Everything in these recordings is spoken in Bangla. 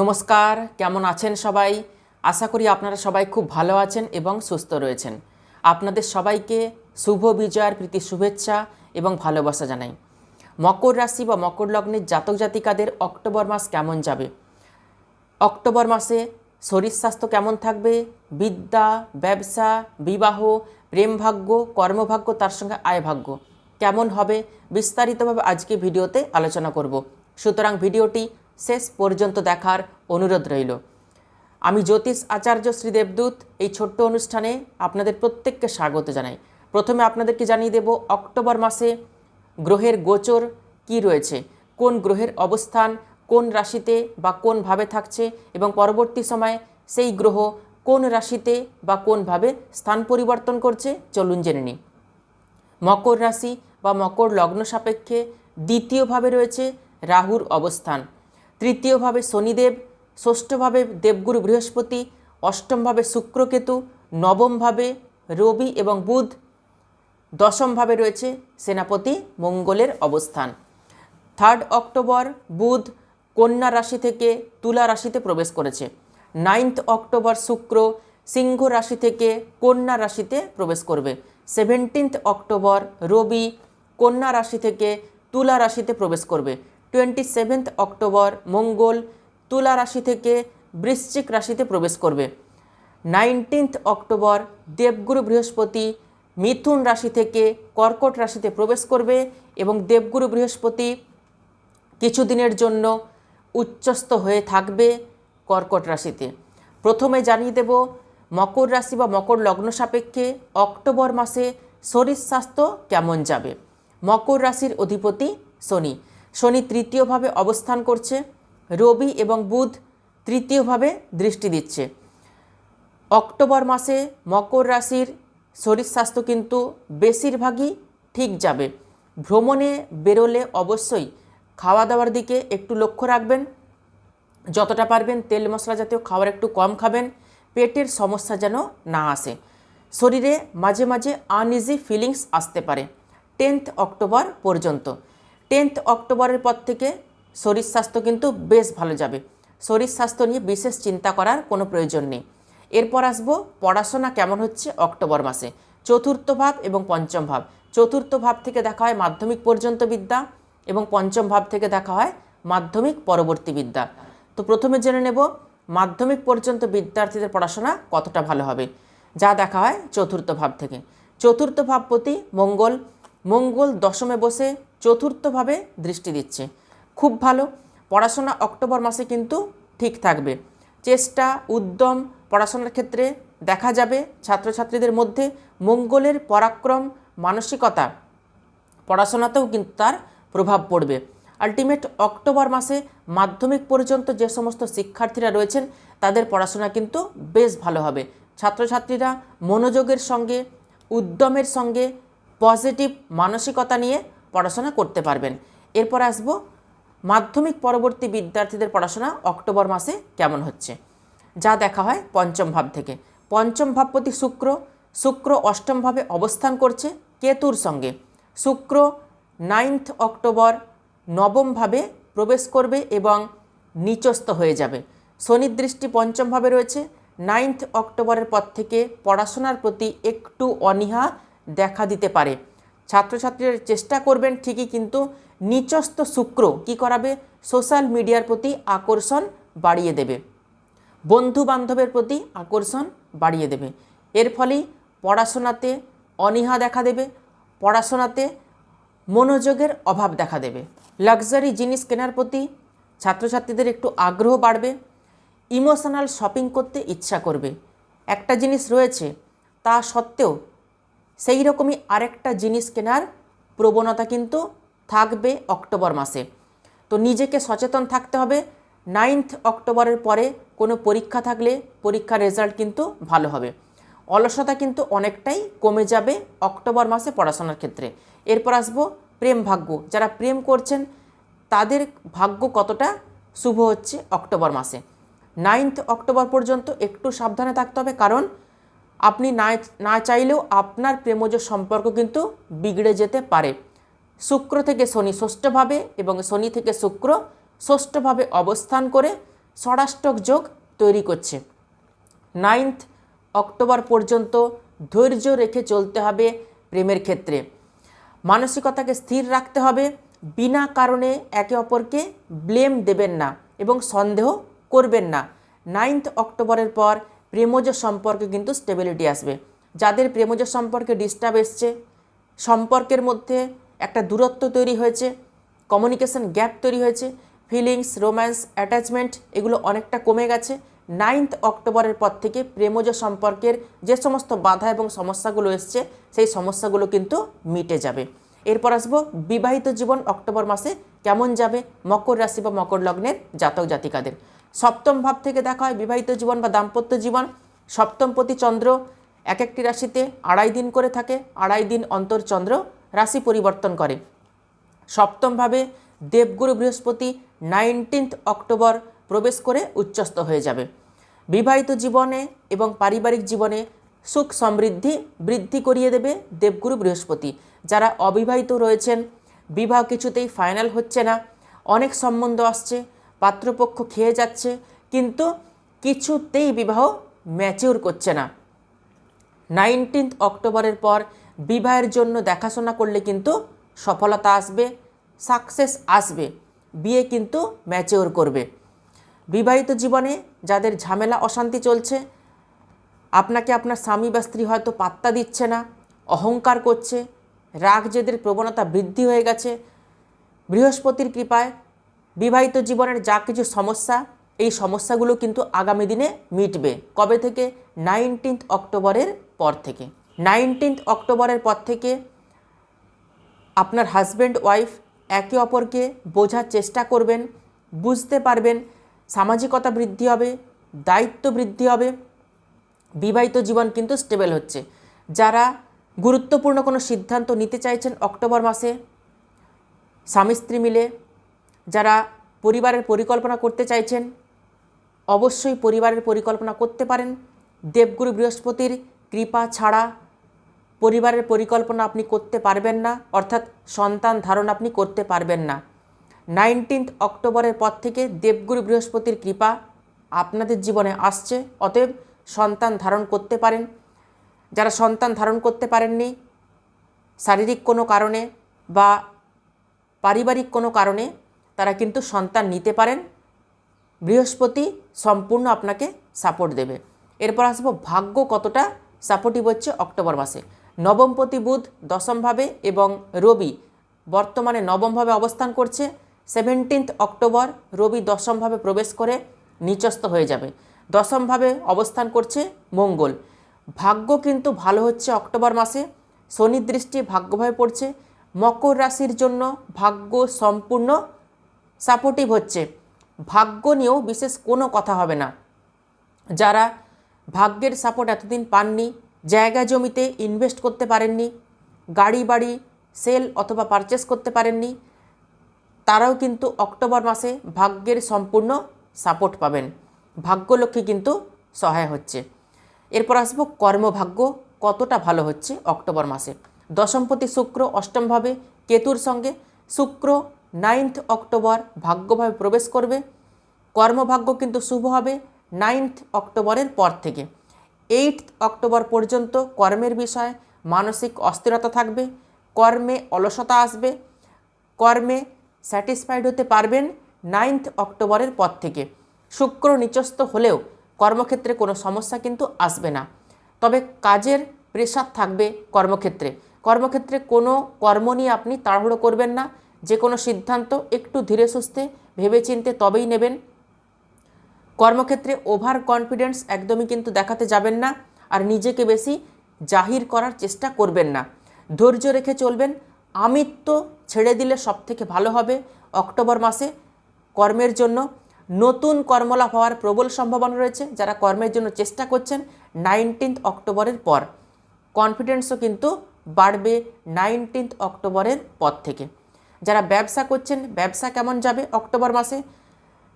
নমস্কার, কেমন আছেন সবাই? আশা করি আপনারা সবাই খুব ভালো আছেন এবং সুস্থ রয়েছেন। আপনাদের সবাইকে শুভ বিজয়ের প্রীতি শুভেচ্ছা এবং ভালোবাসা জানাই। মকর রাশি বা মকর লগ্নের জাতক জাতিকাদের অক্টোবর মাস কেমন যাবে? অক্টোবর মাসে শরীর স্বাস্থ্য কেমন থাকবে? বিদ্যা, ব্যবসা, বিবাহ প্রেমভাগ্য কর্মভাগ্য, তার সঙ্গে আয়ভাগ্য কেমন হবে? বিস্তারিতভাবে আজকে ভিডিওতে আলোচনা করব। সুতরাং ভিডিওটি শেষ পর্যন্ত দেখার অনুরোধ রইল। আমি জ্যোতিষ আচার্য শ্রী দেবদূত, এই ছোট্ট অনুষ্ঠানে আপনাদের প্রত্যেককে স্বাগত জানাই। প্রথমে আপনাদেরকে জানিয়ে দেব, অক্টোবর মাসে গ্রহের গোচর কি রয়েছে? কোন গ্রহের অবস্থান, কোন রাশিতে বা কোনভাবে থাকছে? এবং পরবর্তী সময়ে সেই গ্রহ কোন রাশিতে বা কোনভাবে স্থান পরিবর্তন করছে? চলুন জেনে নিই। মকর রাশি বা মকর লগ্ন সাপেক্ষে দ্বিতীয়ভাবে রয়েছে রাহুর অবস্থান। তৃতীয়ভাবে শনিদেব, ষষ্ঠভাবে দেবগুরু বৃহস্পতি, অষ্টমভাবে শুক্রকেতু, নবমভাবে রবি এবং বুধ। দশমভাবে রয়েছে সেনাপতি মঙ্গলের অবস্থান। থার্ড অক্টোবর বুধ কন্যা রাশি থেকে তুলা রাশিতে প্রবেশ করেছে। নাইন্থ অক্টোবর শুক্র সিংহ রাশি থেকে কন্যা রাশিতে প্রবেশ করবে। সেভেন্টিন্থ অক্টোবর রবি কন্যা রাশি থেকে তুলা রাশিতে প্রবেশ করবে। টোয়েন্টি সেভেন্থ অক্টোবর মঙ্গল তুলা রাশি থেকে বৃশ্চিক রাশিতে প্রবেশ করবে। নাইনটিন্থ অক্টোবর দেবগুরু বৃহস্পতি মিথুন রাশি থেকে কর্কট রাশিতে প্রবেশ করবে এবং দেবগুরু বৃহস্পতি কিছুদিনের জন্য উচ্চস্ত হয়ে থাকবে কর্কট রাশিতে। প্রথমে জানিয়ে দেব, মকর রাশি বা মকর লগ্ন সাপেক্ষে অক্টোবর মাসে শরীর স্বাস্থ্য কেমন যাবে? মকর রাশির অধিপতি শনি। শনি তৃতীয়ভাবে অবস্থান করছে, রবি এবং বুধ তৃতীয়ভাবে দৃষ্টি দিচ্ছে। অক্টোবর মাসে মকর রাশির শরীর স্বাস্থ্য কিন্তু বেশিরভাগই ঠিক যাবে। ভ্রমণে বেরোলে অবশ্যই খাওয়া দাওয়ার দিকে একটু লক্ষ্য রাখবেন। যতটা পারবেন তেল মশলা জাতীয় খাবার একটু কম খাবেন, পেটের সমস্যা যেন না আসে। শরীরে মাঝে মাঝে আনইজি ফিলিংস আসতে পারে টেন্থ অক্টোবর পর্যন্ত। টেন্থ অক্টোবরের পর থেকে শরীর স্বাস্থ্য কিন্তু বেশ ভালো যাবে। শরীর স্বাস্থ্য নিয়ে বিশেষ চিন্তা করার কোনো প্রয়োজন নেই। এরপর আসব পড়াশোনা কেমন হচ্ছে অক্টোবর মাসে। চতুর্থ ভাব এবং পঞ্চম ভাব। চতুর্থ ভাব থেকে দেখা হয় মাধ্যমিক পর্যন্ত বিদ্যা এবং পঞ্চম ভাব থেকে দেখা হয় মাধ্যমিক পরবর্তী বিদ্যা। তো প্রথমে জেনে নেব মাধ্যমিক পর্যন্ত বিদ্যার্থীদের পড়াশোনা কতটা ভালো হবে। যা দেখা হয় চতুর্থ ভাব থেকে। চতুর্থ ভাবপতি মঙ্গল। মঙ্গল দশমে বসে চতুর্থভাবে দৃষ্টি দিচ্ছে। খুব ভালো। পড়াশোনা অক্টোবর মাসে কিন্তু ঠিক থাকবে। চেষ্টা, উদ্যম, পড়াশোনার ক্ষেত্রে দেখা যাবে ছাত্রছাত্রীদের মধ্যে মঙ্গলের পরাক্রম, মানসিকতা। পড়াশোনাতেও কিন্তু তার প্রভাব পড়বে। আলটিমেট অক্টোবর মাসে মাধ্যমিক পর্যন্ত যে সমস্ত শিক্ষার্থীরা রয়েছেন, তাদের পড়াশোনা কিন্তু বেশ ভালো হবে। ছাত্রছাত্রীরা মনোযোগের সঙ্গে, উদ্যমের সঙ্গে, পজিটিভ মানসিকতা নিয়ে পড়াশোনা করতে পারবেন। এরপর আসব, মাধ্যমিক পরবর্তী বিদ্যার্থীদের পড়াশোনা অক্টোবর মাসে কেমন হচ্ছে? যা দেখা হয় পঞ্চম ভাব থেকে। পঞ্চম ভাবপতি শুক্র শুক্র অষ্টমভাবে অবস্থান করছে কেতুর সঙ্গে। শুক্র নাইন্থ অক্টোবর নবমভাবে প্রবেশ করবে এবং নিচস্থ হয়ে যাবে। শনির দৃষ্টি পঞ্চমভাবে রয়েছে। নাইন্থ অক্টোবরের পর থেকে পড়াশোনার প্রতি একটু অনীহা দেখা দিতে পারে। ছাত্রছাত্রীরা চেষ্টা করবেন ঠিকই, কিন্তু নিচস্থ শুক্র কি করাবে? সোশ্যাল মিডিয়ার প্রতি আকর্ষণ বাড়িয়ে দেবে। বন্ধু বান্ধবের প্রতি আকর্ষণ বাড়িয়ে দেবে। এর ফলেই পড়াশোনাতে অনীহা দেখা দেবে, পড়াশোনাতে মনোযোগের অভাব দেখা দেবে। লাক্সারি জিনিস কেনার প্রতি ছাত্রছাত্রীদের একটু আগ্রহ বাড়বে, ইমোশনাল শপিং করতে ইচ্ছা করবে। একটা জিনিস রয়েছে, তা সত্ত্বেও সেই রকমই আরেকটা জিনিস কেনার প্রবণতা কিন্তু থাকবে অক্টোবর মাসে। তো নিজেকে সচেতন থাকতে হবে। নাইন্থ অক্টোবরের পরে কোনো পরীক্ষা থাকলে পরীক্ষার রেজাল্ট কিন্তু ভালো হবে। অলসতা কিন্তু অনেকটাই কমে যাবে অক্টোবর মাসে পড়াশোনার ক্ষেত্রে। এরপর আসব প্রেম ভাগ্য। যারা প্রেম করছেন, তাদের ভাগ্য কতটা শুভ হচ্ছে অক্টোবর মাসে? নাইন্থ অক্টোবর পর্যন্ত একটু সাবধানে থাকতে হবে। কারণ আপনি না না চাইলেও আপনার প্রেমজ সম্পর্ক কিন্তু বিগড়ে যেতে পারে। শুক্র থেকে শনি ষষ্ঠভাবে এবং শনি থেকে শুক্র ষষ্ঠভাবে অবস্থান করে ষড়াষ্টক যোগ তৈরি করছে। নাইন্থ অক্টোবর পর্যন্ত ধৈর্য রেখে চলতে হবে প্রেমের ক্ষেত্রে। মানসিকতাকে স্থির রাখতে হবে, বিনা কারণে একে অপরকে ব্লেম দেবেন না এবং সন্দেহ করবেন না। নাইন্থ অক্টোবরের পর প্রেমজ সম্পর্কে কিন্তু স্টেবিলিটি আসবে। যাদের প্রেমজ সম্পর্কে ডিস্টার্ব এসছে, সম্পর্কের মধ্যে একটা দূরত্ব তৈরি হয়েছে কমিউনিকেশন গ্যাপ তৈরি হয়েছে ফিলিংস রোম্যান্স অ্যাটাচমেন্ট এগুলো অনেকটা কমে গেছে। নাইন্থ অক্টোবরের পর থেকে প্রেমজ সম্পর্কের যে সমস্ত বাধা এবং সমস্যাগুলো এসছে, সেই সমস্যাগুলো কিন্তু মিটে যাবে। এরপর আসব বিবাহিত জীবন অক্টোবর মাসে কেমন যাবে, মকর রাশি বা মকর লগ্নের জাতক জাতিকাদের। সপ্তম ভাব থেকে দেখা হয় বিবাহিত জীবন বা দাম্পত্য জীবন। সপ্তমপতি চন্দ্র, এক একটি রাশিতে আড়াই দিন করে থাকে, আড়াই দিন অন্তর চন্দ্র রাশি পরিবর্তন করে। সপ্তমভাবে দেবগুরু বৃহস্পতি নাইনটিন্থ অক্টোবর প্রবেশ করে উচ্চস্থ হয়ে যাবে। বিবাহিত জীবনে এবং পারিবারিক জীবনে সুখ সমৃদ্ধি বৃদ্ধি করিয়ে দেবে দেবগুরু বৃহস্পতি। যারা অবিবাহিত রয়েছেন, বিবাহ কিছুতেই ফাইনাল হচ্ছে না, অনেক সম্বন্ধ আসছে পাত্রপক্ষ খেয়ে যাচ্ছে, কিন্তু কিছুতেই বিবাহ ম্যাচিওর করছে না। নাইনটিন্থ অক্টোবরের পর বিবাহের জন্য দেখাশোনা করলে কিন্তু সফলতা আসবে সাকসেস আসবে, বিয়ে কিন্তু ম্যাচিওর করবে। বিবাহিত জীবনে যাদের ঝামেলা, অশান্তি চলছে, আপনাকে আপনার স্বামী বা স্ত্রী হয়তো পাত্তা দিচ্ছে না, অহংকার করছে রাগ জেদের প্রবণতা বৃদ্ধি হয়ে গেছে, বৃহস্পতির কৃপায় বিবাহিত জীবনের যা কিছু সমস্যা, এই সমস্যাগুলো কিন্তু আগামী দিনে মিটবে। কবে থেকে? নাইনটিন্থ অক্টোবরের পর থেকে। নাইনটিন্থ অক্টোবরের পর থেকে আপনার হাজব্যান্ড, ওয়াইফ একে অপরকে বোঝার চেষ্টা করবেন, বুঝতে পারবেন, সামাজিকতা বৃদ্ধি হবে, দায়িত্ব বৃদ্ধি হবে, বিবাহিত জীবন কিন্তু স্টেবল হচ্ছে। যারা গুরুত্বপূর্ণ কোনো সিদ্ধান্ত নিতে চাইছেন অক্টোবর মাসে স্বামী স্ত্রী মিলে যারা পরিবারের পরিকল্পনা করতে চাইছেন, অবশ্যই পরিবারের পরিকল্পনা করতে পারেন। দেবগুরু বৃহস্পতির কৃপা ছাড়া পরিবারের পরিকল্পনা আপনি করতে পারবেন না, অর্থাৎ সন্তান ধারণ আপনি করতে পারবেন না। নাইনটিন্থ অক্টোবরের পর থেকে দেবগুরু বৃহস্পতির কৃপা আপনাদের জীবনে আসছে, অতএব সন্তান ধারণ করতে পারেন। যারা সন্তান ধারণ করতে পারেননি, শারীরিক কোনো কারণে বা পারিবারিক কোনো কারণে তারা কিন্তু সন্তান নিতে পারেন। বৃহস্পতি সম্পূর্ণ আপনাকে সাপোর্ট দেবে। এরপর আসব ভাগ্য কতটা সাপোর্টিভ হচ্ছে অক্টোবর মাসে। নবমপতি বুধ দশমভাবে এবং রবি বর্তমানে নবমভাবে অবস্থান করছে। সেভেন্টিন্থ অক্টোবর রবি দশমভাবে প্রবেশ করে নিচস্থ হয়ে যাবে। দশমভাবে অবস্থান করছে মঙ্গল। ভাগ্য কিন্তু ভালো হচ্ছে অক্টোবর মাসে। শনি দৃষ্টি ভাগ্যভাবে পড়ছে। মকর রাশির জন্য ভাগ্য সম্পূর্ণ সাপোর্টিভ হচ্ছে। ভাগ্য নিয়েও বিশেষ কোনো কথা হবে না। যারা ভাগ্যের সাপোর্ট এতদিন পাননি, জায়গা জমিতে ইনভেস্ট করতে পারেননি, গাড়ি বাড়ি সেল অথবা পারচেস করতে পারেননি, তারাও কিন্তু অক্টোবর মাসে ভাগ্যের সম্পূর্ণ সাপোর্ট পাবেন। ভাগ্যলক্ষ্মী কিন্তু সহায় হচ্ছে। এরপর আসব কর্মভাগ্য, কতটা ভালো হচ্ছে অক্টোবর মাসে। দশমপতি শুক্র অষ্টমভাবে কেতুর সঙ্গে শুক্র নাইন্থ অক্টোবর ভাগ্যভাবে প্রবেশ করবে, কর্মভাগ্য কিন্তু শুভ হবে নাইন্থ অক্টোবরের পর থেকে। এইট অক্টোবর পর্যন্ত কর্মের বিষয়ে মানসিক অস্থিরতা থাকবে, কর্মে অলসতা আসবে, কর্মে স্যাটিসফাইড হতে পারবেন নাইন্থ অক্টোবরের পর থেকে। শুক্র নিচস্থ হলেও কর্মক্ষেত্রে কোনো সমস্যা কিন্তু আসবে না। তবে কাজের প্রেশার থাকবে কর্মক্ষেত্রে। কর্মক্ষেত্রে কোনো কর্ম নিয়ে আপনি তাড়াহুড়ো করবেন না। যে কোনো সিদ্ধান্ত একটু ধীরে সুস্থে ভেবেচিন্তে তবেই নেবেন। কর্মক্ষেত্রে ওভার কনফিডেন্স একদমই কিন্তু দেখাতে যাবেন না আর নিজেকে বেশি জাহির করার চেষ্টা করবেন না। ধৈর্য রেখে চলবেন। আমিত্ব ছেড়ে দিলে সব থেকে ভালো হবে অক্টোবর মাসে। কর্মের জন্য নতুন কর্মলাভ হওয়ার প্রবল সম্ভাবনা রয়েছে। যারা কর্মের জন্য চেষ্টা করছেন নাইনটিন্থ অক্টোবরের পর। কনফিডেন্সও কিন্তু বাড়বে নাইনটিন্থ অক্টোবরের পর থেকে। যারা ব্যবসা করছেন, ব্যবসা কেমন যাবে অক্টোবর মাসে?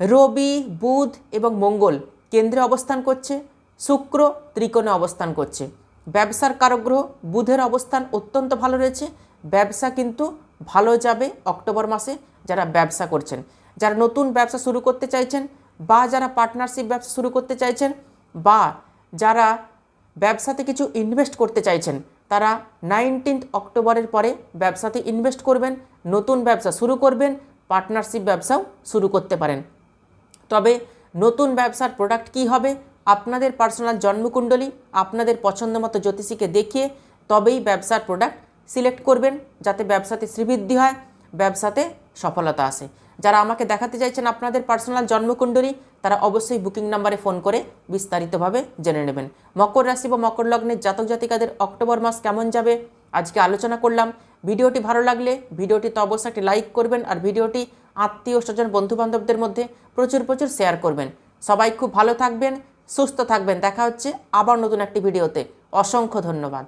রবি, বুধ এবং মঙ্গল কেন্দ্রে অবস্থান করছে, শুক্র ত্রিকোণে অবস্থান করছে। ব্যবসার কারগ্রহ, বুধের অবস্থান অত্যন্ত ভালো রয়েছে। ব্যবসা কিন্তু ভালো যাবে অক্টোবর মাসে যারা ব্যবসা করছেন। যারা নতুন ব্যবসা শুরু করতে চাইছেন বা যারা পার্টনারশিপ ব্যবসা শুরু করতে চাইছেন বা যারা ব্যবসাতে কিছু ইনভেস্ট করতে চাইছেন, তারা নাইনটিন্থ অক্টোবরের পরে ব্যবসাতে ইনভেস্ট করবেন। নতুন ব্যবসা শুরু করবেন পার্টনারশিপ ব্যবসাও শুরু করতে পারেন। তবে নতুন ব্যবসার প্রোডাক্ট কি হবে, আপনাদের পার্সোনাল জন্মকুণ্ডলী, আপনাদের পছন্দ মতো জ্যোতিষীকে দেখিয়ে তবেই ব্যবসার প্রোডাক্ট সিলেক্ট করবেন, যাতে ব্যবসাতে শ্রীবৃদ্ধি হয়, ব্যবসাতে সফলতা আসে। যারা আমাকে দেখাতে চাইছেন আপনাদের পার্সোনাল জন্মকুণ্ডলী, তারা অবশ্যই বুকিং নাম্বারে ফোন করে বিস্তারিতভাবে জেনে নেবেন। মকর রাশি বা মকর লগ্নের জাতক জাতিকাদের অক্টোবর মাস কেমন যাবে, আজকে আলোচনা করলাম। ভিডিওটি ভালো লাগলে ভিডিওটি তো অবশ্যই একটি লাইক করবেন আর ভিডিওটি আত্মীয় স্বজন, বন্ধুবান্ধবদের মধ্যে প্রচুর প্রচুর শেয়ার করবেন। সবাই খুব ভালো থাকবেন, সুস্থ থাকবেন। দেখা হচ্ছে আবার নতুন একটি ভিডিওতে। অসংখ্য ধন্যবাদ।